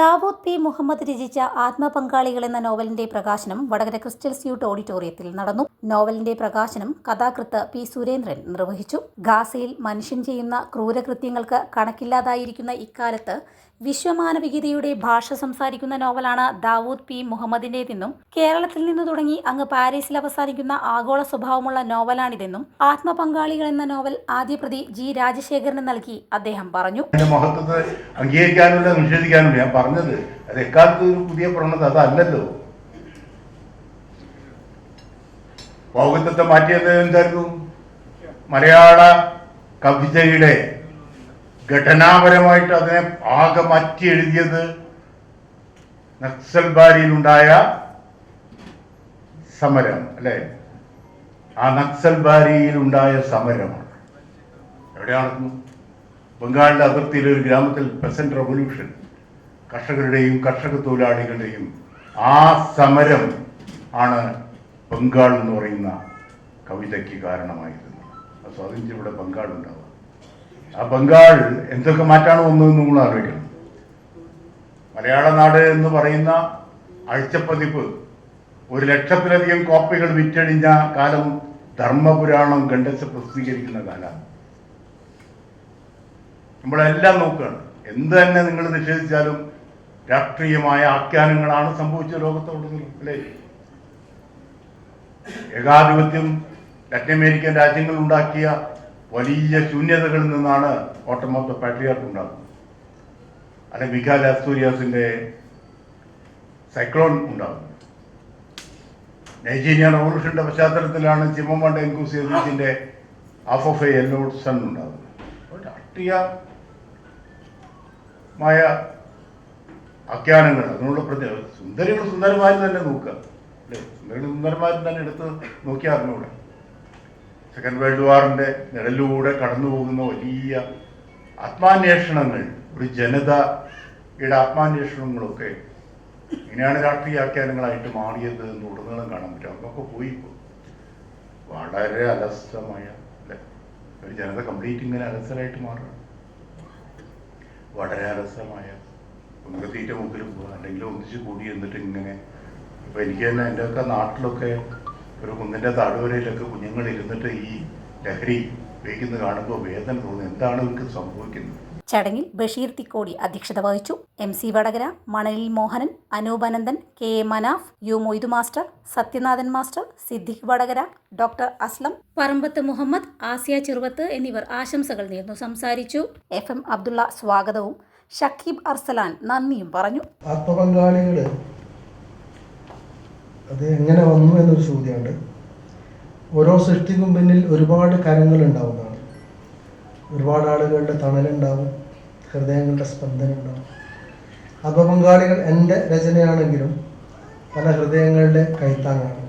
Dawood P. Muhammad രചിച്ച ആത്മപങ്കാളികൾ എന്ന നോവലിന്റെ പ്രകാശനം വടകര ക്രിസ്റ്റൽ സ്യൂട്ട് ഓഡിറ്റോറിയത്തിൽ നടന്നു. നോവലിന്റെ പ്രകാശനം കഥാകൃത്ത് പി. സുരേന്ദ്രൻ നിർവഹിച്ചു. ഗാസയിൽ മനുഷ്യൻ ചെയ്യുന്ന ക്രൂരകൃത്യങ്ങൾക്ക് കണക്കില്ലാതായിരിക്കുന്ന ഇക്കാലത്ത് വിശ്വമാനവികതയുടെ ഭാഷ സംസാരിക്കുന്ന നോവലാണ് ദാവൂദ് പി. മുഹമ്മദിന്റേതെന്നും കേരളത്തിൽ നിന്ന് തുടങ്ങി അങ്ങ് പാരീസിൽ അവസാനിക്കുന്ന ആഗോള സ്വഭാവമുള്ള നോവലാണിതെന്നും ആത്മപങ്കാളികൾ എന്ന നോവൽ ആദ്യപ്രതി ജി. രാജശേഖരന് നൽകി അദ്ദേഹം പറഞ്ഞു പറഞ്ഞത്. അത് എക്കാലത്തും ഒരു പുതിയ പ്രവണത അതല്ലല്ലോ. പൗകത്വത്തെ മാറ്റിയത് എന്തായിരുന്നു? മലയാള കവിതയുടെ ഘടനാപരമായിട്ട് അതിനെ ആകെ മാറ്റി എഴുതിയത് നക്സൽബാരിയിലുണ്ടായ സമരം അല്ലേ? ആ നക്സൽബാരിയിലുണ്ടായ സമരമാണ് എവിടെയാണെന്നു? ബംഗാളിന്റെ അതിർത്തിയിലെ ഒരു ഗ്രാമത്തിൽ പ്രസന്റ് റവല്യൂഷൻ കർഷകരുടെയും കർഷക തൊഴിലാളികളുടെയും ആ സമരം ആണ് ബംഗാൾ എന്ന് പറയുന്ന കവിതയ്ക്ക് കാരണമായിരുന്നത്. ആ സ്വാതന്ത്ര്യം ഇവിടെ ബംഗാൾ ഉണ്ടാവുക ആ ബംഗാൾ എന്തൊക്കെ മാറ്റാണ് വന്നതെന്ന് നമ്മൾ ആലോചിക്കണം മലയാള നാട് എന്ന് പറയുന്ന ആഴ്ചപ്പതിപ്പ് ഒരു ലക്ഷത്തിലധികം കോപ്പികൾ വിറ്റഴിഞ്ഞ കാലം ധർമ്മപുരാണം കണ്ടെച്ച് പ്രസിദ്ധീകരിക്കുന്ന കാലമാണ് നമ്മളെല്ലാം നോക്കുകയാണ്. എന്ത് തന്നെ നിങ്ങൾ നിഷേധിച്ചാലും രാഷ്ട്രീയമായ ആഖ്യാനങ്ങളാണ് സംഭവിച്ച ലോകത്തോടുന്നത് അല്ലേ? ഏകാധിപത്യം ലാറ്റിൻ അമേരിക്കൻ രാജ്യങ്ങൾ ഉണ്ടാക്കിയ വലിയ ശൂന്യതകളിൽ നിന്നാണ് ഓട്ടം ഓഫ് ദ പാട്രിയാർക്ക് ഉണ്ടാകുന്നത്. അല്ലെ മിഖാൽ അസ്തൂരിയാസിന്റെ സൈക്ലോൺ ഉണ്ടാകുന്നത്. നൈജീരിയൻ റവല്യൂഷന്റെ പശ്ചാത്തലത്തിലാണ് Chimamanda എൻകൂസിയസിന്റെ half of a yellow sun ഉണ്ടാകുന്നത്. രാഷ്ട്രീയമായ ആഖ്യാനങ്ങൾ അതിനുള്ള പ്രതി സുന്ദരികൾ സുന്ദരമായി തന്നെ നോക്കുക. അല്ലേ? സുന്ദരികൾ സുന്ദരമായി തന്നെ എടുത്ത് നോക്കിയാൽ അറിഞ്ഞൂടെ? സെക്കൻഡ് വേൾഡ് വാറിന്റെ നിഴലിലൂടെ കടന്നു പോകുന്ന വലിയ ആത്മാന്വേഷണങ്ങൾ ഒരു ജനതയുടെ ആത്മാന്വേഷണങ്ങളൊക്കെ എങ്ങനെയാണ് രാഷ്ട്രീയ ആഖ്യാനങ്ങളായിട്ട് മാറിയത് എന്ന് ഉടനീളം കാണാൻ പറ്റും. അതൊക്കെ പോയി ഇപ്പോൾ വളരെ അലസമായ അല്ലേ? ഒരു ജനത കംപ്ലീറ്റ് ഇങ്ങനെ അലസരായിട്ട് മാറുകയാണ്. വളരെ അലസമായ ഒന്നുകിൽ തീറ്റ മുമ്പിൽ പോവുക അല്ലെങ്കിൽ ഒന്നിച്ച് കൂടി എന്നിട്ട് ഇങ്ങനെ. ഇപ്പൊ എനിക്ക് തന്നെ എന്റെ ഒക്കെ നാട്ടിലൊക്കെ ഒരു കുന്നിന്റെ താഴ്വരയിലൊക്കെ കുഞ്ഞുങ്ങൾ ഇരുന്നിട്ട് ഈ ലഹരി ഉപയോഗിക്കുന്നത് കാണുമ്പോൾ വേദന തോന്നുന്നു. എന്താണ് ഇവർക്ക് സംഭവിക്കുന്നത്? ചടങ്ങിൽ ബഷീർ തിക്കോടി അധ്യക്ഷത വഹിച്ചു. M C Vadakara Manalil Mohanan Anoop Ananthan K A Manaf U Moythu master Sathyanathan master Siddique Vadakara doctor Aslam Parambath Muhammad Asiya Cheruvath എന്നിവർ ആശംസകൾ നേർന്നു. സംസാരിച്ചു. എഫ് എം അബ്ദുള്ള സ്വാഗതവും ഷക്കീബ് അർസലാൻ നന്ദിയും പറഞ്ഞു. ആത്മപങ്കാളികൾ അത് എങ്ങനെ വന്നു എന്നൊരു ചോദ്യമുണ്ട്. ഓരോ സൃഷ്ടിക്കും പിന്നിൽ ഒരുപാട് കരങ്ങൾ ഉണ്ടാവുന്നതാണ്. ഒരുപാട് ആളുകളുടെ തണലുണ്ടാവും ഹൃദയങ്ങളുടെ സ്പന്ദനം ഉണ്ടാവും ആത്മപങ്കാളികൾ എന്റെ രചനയാണെങ്കിലും പല ഹൃദയങ്ങളുടെ കൈത്താങ്ങാണ്.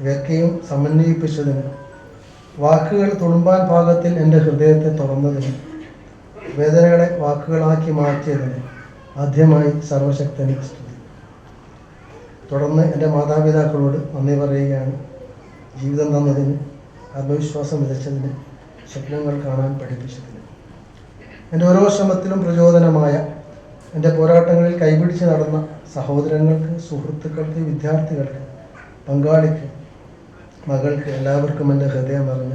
ഇവയൊക്കെയും സമന്വയിപ്പിച്ചതിന് വാക്കുകൾ തുളുമ്പാൻ ഭാഗത്തിൽ എന്റെ ഹൃദയത്തെ തുറന്നതിന് വേദനകളെ വാക്കുകളാക്കി മാറ്റിയതിന് ആദ്യമായി സർവശക്തന് സ്തുതി. തുടർന്ന് എന്റെ മാതാപിതാക്കളോട് നന്ദി പറയുകയാണ്. ജീവിതം തന്നതിന് ആത്മവിശ്വാസം വിതച്ചതിന് സ്വപ്നങ്ങൾ കാണാൻ പഠിപ്പിച്ചതിന്. എന്റെ ഓരോ ശ്രമത്തിലും പ്രചോദനമായ എന്റെ പോരാട്ടങ്ങളിൽ കൈപിടിച്ച് നടന്ന സഹോദരങ്ങൾക്ക് സുഹൃത്തുക്കൾക്ക് വിദ്യാർത്ഥികൾക്ക് പങ്കാളിക്ക് മകൾക്ക് എല്ലാവർക്കും എന്റെ ഹൃദയം നിറഞ്ഞ